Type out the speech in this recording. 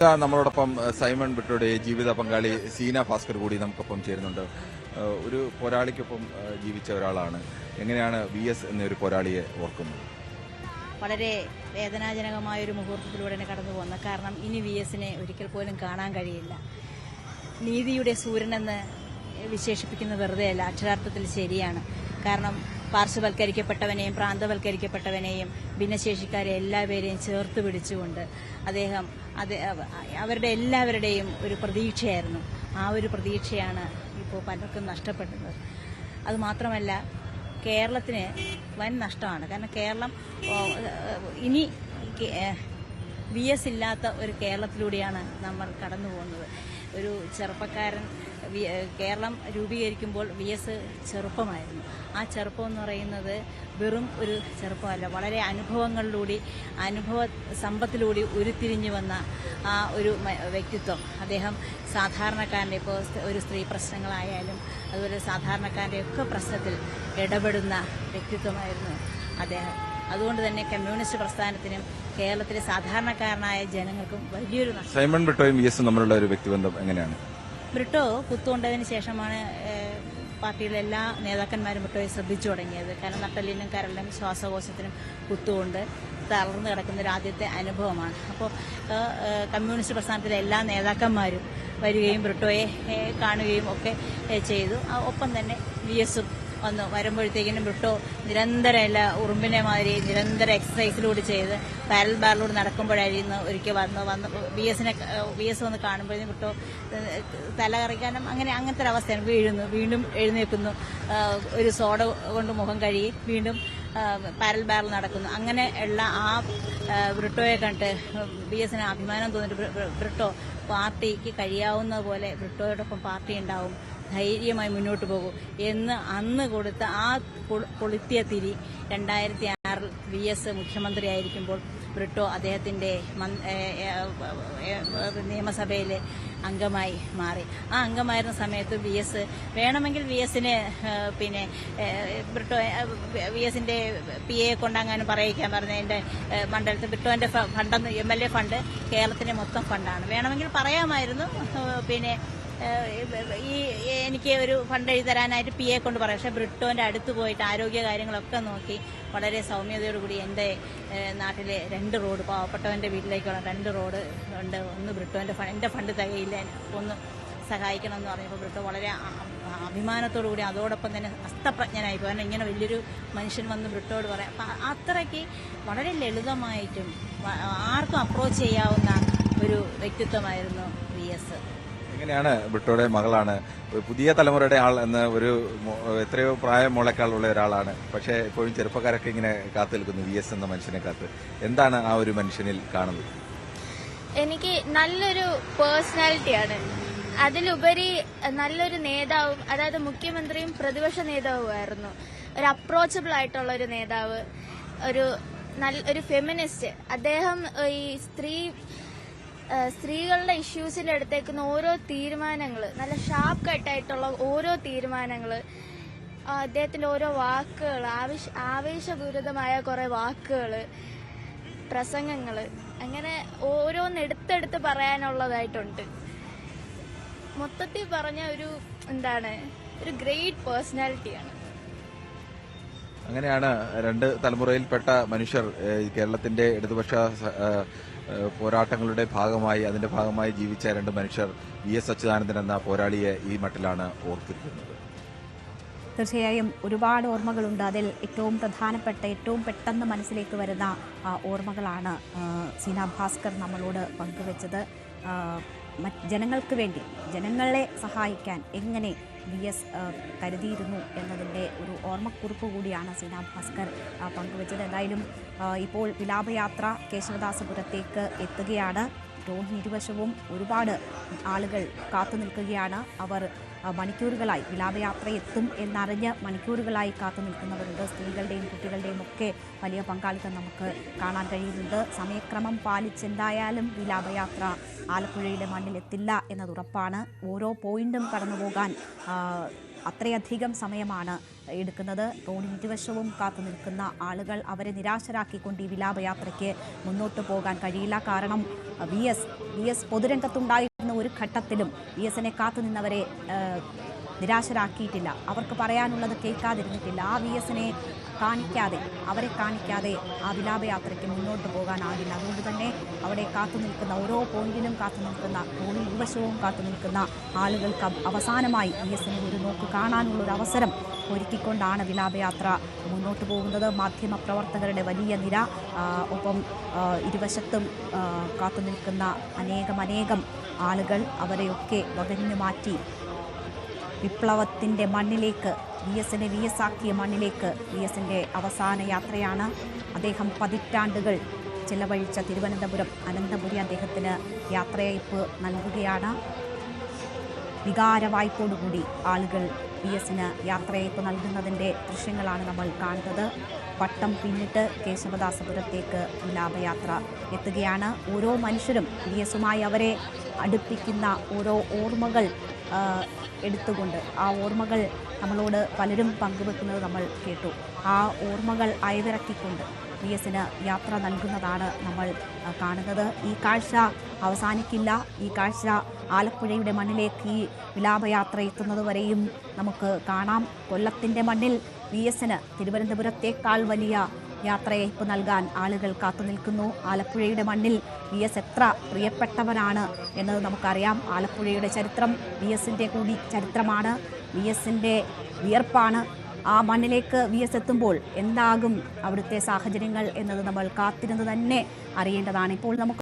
നമ്മളോടൊപ്പം സൈമൺ ബിട്ടോയുടെ ജീവിത പങ്കാളി സീന ഭാസ്കർ കൂടി നമുക്കൊപ്പം ചേരുന്നുണ്ട്. ഒരു പോരാളിക്കൊപ്പം ജീവിച്ച ഒരാളാണ്. എങ്ങനെയാണ് വി എസ് എന്നൊരു പോരാളിയെ ഓർക്കുന്നത്? വളരെ വേദനാജനകമായ ഒരു മുഹൂർത്തത്തിലൂടെ കടന്നു പോകുന്നത് കാരണം ഇനി വി എസിനെ ഒരിക്കൽ പോലും കാണാൻ കഴിയില്ല. നീതിയുടെ സൂര്യനെന്ന് വിശേഷിപ്പിക്കുന്നത് വെറുതെയല്ല അക്ഷരാർത്ഥത്തിൽ ശരിയാണ്. കാരണം പാർശ്വവൽക്കരിക്കപ്പെട്ടവനെയും പ്രാന്തവൽക്കരിക്കപ്പെട്ടവനെയും ഭിന്നശേഷിക്കാരെ എല്ലാവരെയും ചേർത്ത് പിടിച്ചുകൊണ്ട് അദ്ദേഹം അവരുടെ എല്ലാവരുടെയും ഒരു പ്രതീക്ഷയായിരുന്നു. ആ ഒരു പ്രതീക്ഷയാണ് ഇപ്പോൾ പലർക്കും നഷ്ടപ്പെടുന്നത് അതുമാത്രമല്ല കേരളത്തിന് വൻ നഷ്ടമാണ്. കാരണം കേരളം ഇനി വി എസ് ഇല്ലാത്ത ഒരു കേരളത്തിലൂടെയാണ് നമ്മൾ കടന്നു പോകുന്നത് ഒരു ചെറുപ്പക്കാരൻ കേരളം രൂപീകരിക്കുമ്പോൾ വി എസ് ചെറുപ്പമായിരുന്നു. ആ ചെറുപ്പം എന്ന് പറയുന്നത് വെറും ഒരു ചെറുപ്പമല്ല. വളരെ അനുഭവങ്ങളിലൂടെ അനുഭവ സമ്പത്തിലൂടെ ഉരുത്തിരിഞ്ഞു വന്ന ആ ഒരു വ്യക്തിത്വം. അദ്ദേഹം സാധാരണക്കാരന്റെ ഇപ്പോൾ ഒരു സ്ത്രീ പ്രശ്നങ്ങളായാലും അതുപോലെ സാധാരണക്കാരന്റെയൊക്കെ പ്രശ്നത്തിൽ ഇടപെടുന്ന വ്യക്തിത്വമായിരുന്നു അദ്ദേഹം. അതുകൊണ്ട് തന്നെ കമ്മ്യൂണിസ്റ്റ് പ്രസ്ഥാനത്തിനും കേരളത്തിലെ സാധാരണക്കാരനായ ജനങ്ങൾക്കും വലിയൊരു സൈമൺ ബ്രിട്ടോയും വി എസും തമ്മിലുള്ള ഒരു വ്യക്തിബന്ധം എങ്ങനെയാണ്? ബ്രിട്ടോ കുത്തുകൊണ്ടതിന് ശേഷമാണ് പാർട്ടിയിലെ എല്ലാ നേതാക്കന്മാരും ബ്രിട്ടോയെ ശ്രദ്ധിച്ചു തുടങ്ങിയത്. കാരണം നട്ടലിനും കരളിനും ശ്വാസകോശത്തിനും കുത്തുകൊണ്ട് തളർന്നു കിടക്കുന്ന ഒരു ആദ്യത്തെ അനുഭവമാണ്. അപ്പോൾ കമ്മ്യൂണിസ്റ്റ് പ്രസ്ഥാനത്തിലെ എല്ലാ നേതാക്കന്മാരും വരികയും ബ്രിട്ടോയെ കാണുകയും ഒക്കെ ചെയ്തു. ഒപ്പം തന്നെ വി എസും വന്നു വരുമ്പോഴത്തേക്കിനും വിട്ടോ. നിരന്തരം എല്ലാ ഉറുമ്പിനെ മാതിരി നിരന്തരം എക്സസൈസിലൂടെ ചെയ്ത് പാരൽ ബാറിലൂടെ നടക്കുമ്പോഴായിരുന്നു ഒരിക്കൽ വന്ന് വന്ന് ബി എസിനെ ബി എസ് വന്ന് കാണുമ്പോഴേക്കും വിട്ടോ. തല കറിക്കാനും അങ്ങനെ അങ്ങനത്തെ ഒരു അവസ്ഥയാണ്. വീഴുന്നു. വീണ്ടും എഴുന്നേൽക്കുന്നു. ഒരു സോഡ കൊണ്ട് മുഖം കഴുകി വീണ്ടും പാരൽ ബാറിൽ നടക്കുന്നു. അങ്ങനെ ഉള്ള ആ ബ്രിട്ടോയെ കണ്ട് ബി എസിന് അഭിമാനം തോന്നിയിട്ട് ബ്രി- ബ്രി- ബ്രിട്ടോ പാർട്ടിക്ക് കഴിയാവുന്ന പോലെ ബ്രിട്ടോയോടൊപ്പം പാർട്ടി ഉണ്ടാവും. ധൈര്യമായി മുന്നോട്ട് പോകൂ എന്ന് അന്ന് കൊടുത്ത ആ പൊളിത്തിയ തിരി രണ്ടായിരത്തി ആറിൽ വി എസ് മുഖ്യമന്ത്രിയായിരിക്കുമ്പോൾ ബ്രിട്ടോ അദ്ദേഹത്തിന്റെ നിയമസഭയിലെ അംഗമായി മാറി. ആ അംഗമായിരുന്ന സമയത്ത് വി എസ് വേണമെങ്കിൽ വി എസിന് പിന്നെ ബ്രിട്ടോ വി എസിന്റെ പി എ കൊണ്ടങ്ങാനും പറയിക്കാൻ പറഞ്ഞ എന്റെ മണ്ഡലത്തിൽ ബ്രിട്ടോന്റെ ഫണ്ടെന്ന് എം എൽ എ ഫണ്ട് കേരളത്തിന്റെ മൊത്തം ഫണ്ടാണ്. വേണമെങ്കിൽ പറയാമായിരുന്നു പിന്നെ ഈ എനിക്ക് ഒരു ഫണ്ട് എഴുതി തരാനായിട്ട് പി എ കൊണ്ട് പറയാം. പക്ഷെ ബ്രിട്ടോന്റെ അടുത്ത് പോയിട്ട് ആരോഗ്യ കാര്യങ്ങളൊക്കെ നോക്കി വളരെ സൗമ്യതയോടുകൂടി എന്റെ നാട്ടിലെ രണ്ട് റോഡ് പാവപ്പെട്ടവന്റെ വീട്ടിലേക്കുള്ള രണ്ട് റോഡ് ഉണ്ട്. ഒന്ന് ബ്രിട്ടോന്റെ എന്റെ ഫണ്ട് തികയില്ല. ഒന്ന് സഹായിക്കണം എന്ന് പറഞ്ഞപ്പോൾ ബ്രിട്ടോ വളരെ അഭിമാനത്തോടു കൂടി അതോടൊപ്പം തന്നെ അസ്തപ്രജ്ഞനായി കാരണം ഇങ്ങനെ വലിയൊരു മനുഷ്യൻ വന്ന് ബ്രിട്ടോട് പറയാം. അപ്പം അത്രയ്ക്ക് വളരെ ലളിതമായിട്ടും ആർക്കും അപ്രോച്ച് ചെയ്യാവുന്ന ഒരു വ്യക്തിത്വമായിരുന്നു വി എസ്. എങ്ങനെയാണ് ബിട്ടോയുടെ മകളാണ്? പുതിയ തലമുറയുടെ ആൾ എന്ന ഒരു എത്രയോ പ്രായം മുളക്കാളുള്ള ഒരാളാണ്. പക്ഷേ ഇപ്പോഴും ചെറുപ്പക്കാരൊക്കെ ഇങ്ങനെ കാത്തു നിൽക്കുന്നു വി എസ് എന്ന മനുഷ്യനെ കാത്ത്. എന്താണ് ആ ഒരു മനുഷ്യനിൽ കാണുന്നത്? എനിക്ക് നല്ലൊരു പേഴ്സണാലിറ്റിയാണ് അതിലുപരി നല്ലൊരു നേതാവും അതായത് മുഖ്യമന്ത്രിയും പ്രതിപക്ഷ നേതാവുമായിരുന്നു ഒരു അപ്രോച്ചബിൾ ആയിട്ടുള്ള ഒരു നേതാവ് ഒരു നല്ല ഒരു ഫെമിനിസ്റ്റ് അദ്ദേഹം ഈ സ്ത്രീ സ്ത്രീകളുടെ ഇഷ്യൂസിൽ എടുത്തേക്കുന്ന ഓരോ തീരുമാനങ്ങൾ നല്ല ഷാർപ്പ് കട്ടായിട്ടുള്ള ഓരോ തീരുമാനങ്ങൾ അദ്ദേഹത്തിന്റെ ഓരോ വാക്കുകൾ ആവേശ ആവേശപൂരിതമായ കുറെ വാക്കുകൾ പ്രസംഗങ്ങൾ അങ്ങനെ ഓരോന്ന് എടുത്തെടുത്ത് പറയാനുള്ളതായിട്ടുണ്ട്. മൊത്തത്തിൽ പറഞ്ഞ ഒരു എന്താണ് ഒരു ഗ്രേറ്റ് പേഴ്സണാലിറ്റിയാണ് അങ്ങനെയാണ് രണ്ട് തലമുറയിൽപ്പെട്ട മനുഷ്യർ കേരളത്തിന്റെ ഇടതുപക്ഷ പോരാട്ടങ്ങളുടെ ഭാഗമായി അതിന്റെ ഭാഗമായി ജീവിച്ച രണ്ട് മനുഷ്യർ വി എസ് അച്യുതാനന്ദൻ എന്ന പോരാളിയെ ഈ മട്ടിലാണ് ഓർത്തിരിക്കുന്നത്. തീർച്ചയായും ഒരുപാട് ഓർമ്മകളുണ്ട്. അതിൽ ഏറ്റവും പ്രധാനപ്പെട്ട ഏറ്റവും പെട്ടെന്ന് മനസ്സിലേക്ക് വരുന്ന ഓർമ്മകളാണ് സീന ഭാസ്കർ നമ്മളോട് പങ്കുവച്ചത്. ജനങ്ങൾക്ക് വേണ്ടി ജനങ്ങളെ സഹായിക്കാൻ എങ്ങനെ വി എസ് കരുതിയിരുന്നു എന്നതിന്റെ ഒരു ഓർമ്മക്കുറിപ്പ് കൂടിയാണ് സീന ഭാസ്കർ പങ്കുവച്ചത്. എന്തായാലും ഇപ്പോൾ വിലാപയാത്ര കേശവദാസപുരത്തേക്ക് എത്തുകയാണ്. റോഡിന് ഇരുവശവും ഒരുപാട് ആളുകൾ കാത്തു നിൽക്കുകയാണ് അവർ മണിക്കൂറുകളായി വിലാപയാത്ര എത്തും എന്നറിഞ്ഞ് മണിക്കൂറുകളായി കാത്തു നിൽക്കുന്നവരുണ്ട്. സ്ത്രീകളുടെയും കുട്ടികളുടെയും ഒക്കെ വലിയ പങ്കാളിത്തം നമുക്ക് കാണാൻ കഴിയുന്നുണ്ട്. സമയക്രമം പാലിച്ചെന്തായാലും വിലാപയാത്ര ആലപ്പുഴയുടെ മണ്ണിലെത്തില്ല എന്നത് ഉറപ്പാണ്. ഓരോ പോയിന്റും കടന്നു പോകാൻ അത്രയധികം സമയമാണ് എടുക്കുന്നത്. റോഡിന് ഇരുവശവും കാത്തു നിൽക്കുന്ന ആളുകൾ അവരെ നിരാശരാക്കിക്കൊണ്ട് ഈ വിലാപയാത്രയ്ക്ക് മുന്നോട്ട് പോകാൻ കഴിയില്ല. കാരണം വി എസ് വി എസ് പൊതുരംഗത്തുണ്ടായിരുന്ന ഘട്ടത്തിലും വി എസിനെ എന്നെ കാത്തുനിന്നവരെ നിരാശരാക്കിയിട്ടില്ല. അവർക്ക് പറയാനുള്ളത് കേൾക്കാതിരുന്നിട്ടില്ല. ആ വി എസിനെ കാണിക്കാതെ അവരെ കാണിക്കാതെ ആ വിലാപയാത്രയ്ക്ക് മുന്നോട്ട് പോകാനാകില്ല. അതുകൊണ്ട് തന്നെ അവിടെ കാത്തു നിൽക്കുന്ന ഓരോ പോയിന്റിലും കാത്തു നിൽക്കുന്ന റോഡിൽ ഇരുവശവും കാത്തു നിൽക്കുന്ന ആളുകൾക്ക് അവ- അവസാനമായി വി എസിനെ ഒരു നോക്ക് കാണാനുള്ള ഒരു അവസരം ഒരുക്കിക്കൊണ്ടാണ് വിലാപയാത്ര മുന്നോട്ട് പോകുന്നത്. മാധ്യമ പ്രവർത്തകരുടെ വലിയ നിര ഒപ്പം ഇരുവശത്തും കാത്തുനിൽക്കുന്ന കാത്തു നിൽക്കുന്ന അനേകം അനേകം ആളുകൾ അവരെയൊക്കെ വകഞ്ഞു മാറ്റി വിപ്ലവത്തിന്റെ മണ്ണിലേക്ക് വി എസിനെ വി എസ് ആക്കിയ മണ്ണിലേക്ക് വി എസിന്റെ അവസാന യാത്രയാണ് അദ്ദേഹം പതിറ്റാണ്ടുകൾ ചിലവഴിച്ച തിരുവനന്തപുരം. അനന്തപുരി അദ്ദേഹത്തിന് യാത്രയയപ്പ് നൽകുകയാണ്. വികാരവായ്പോടുകൂടി ആളുകൾ വി എസിന് യാത്രയയപ്പ് നൽകുന്നതിന്റെ ദൃശ്യങ്ങളാണ് നമ്മൾ കാണുന്നത്. പട്ടം പിന്നിട്ട് കേശവദാസപുരത്തേക്ക് വിലാപയാത്ര എത്തുകയാണ്. ഓരോ മനുഷ്യരും വി എസുമായി അവരെ അടുപ്പിക്കുന്ന ഓരോ ഓർമ്മകൾ എടുത്തുകൊണ്ട് ആ ഓർമ്മകൾ നമ്മളോട് പലരും പങ്കുവെക്കുന്നത് നമ്മൾ കേട്ടു. ആ ഓർമ്മകൾ അയവിറക്കിക്കൊണ്ട് വി എസിന് യാത്ര നൽകുന്നതാണ് നമ്മൾ കാണുന്നത്. ഈ കാഴ്ച അവസാനിക്കില്ല. ഈ കാഴ്ച ആലപ്പുഴയുടെ മണ്ണിലേക്ക് ഈ വിലാപയാത്ര എത്തുന്നതുവരെയും നമുക്ക് കാണാം. കൊല്ലത്തിന്റെ മണ്ണിൽ വി എസിന് തിരുവനന്തപുരത്തേക്കാൾ വലിയ യാത്രയയപ്പ് നൽകാൻ ആളുകൾ കാത്തു നിൽക്കുന്നു. ആലപ്പുഴയുടെ മണ്ണിൽ വി എസ് എത്ര പ്രിയപ്പെട്ടവനാണ് എന്നത് നമുക്കറിയാം. ആലപ്പുഴയുടെ ചരിത്രം വി എസിന്റെ കൂടി ചരിത്രമാണ്. വി എസിന്റെ വിയർപ്പാണ്. ആ മണ്ണിലേക്ക് വി എസ് എത്തുമ്പോൾ എന്താകും അവിടുത്തെ സാഹചര്യങ്ങൾ എന്നത് നമ്മൾ കാത്തിരുന്ന് തന്നെ അറിയേണ്ടതാണ്. ഇപ്പോൾ നമുക്ക്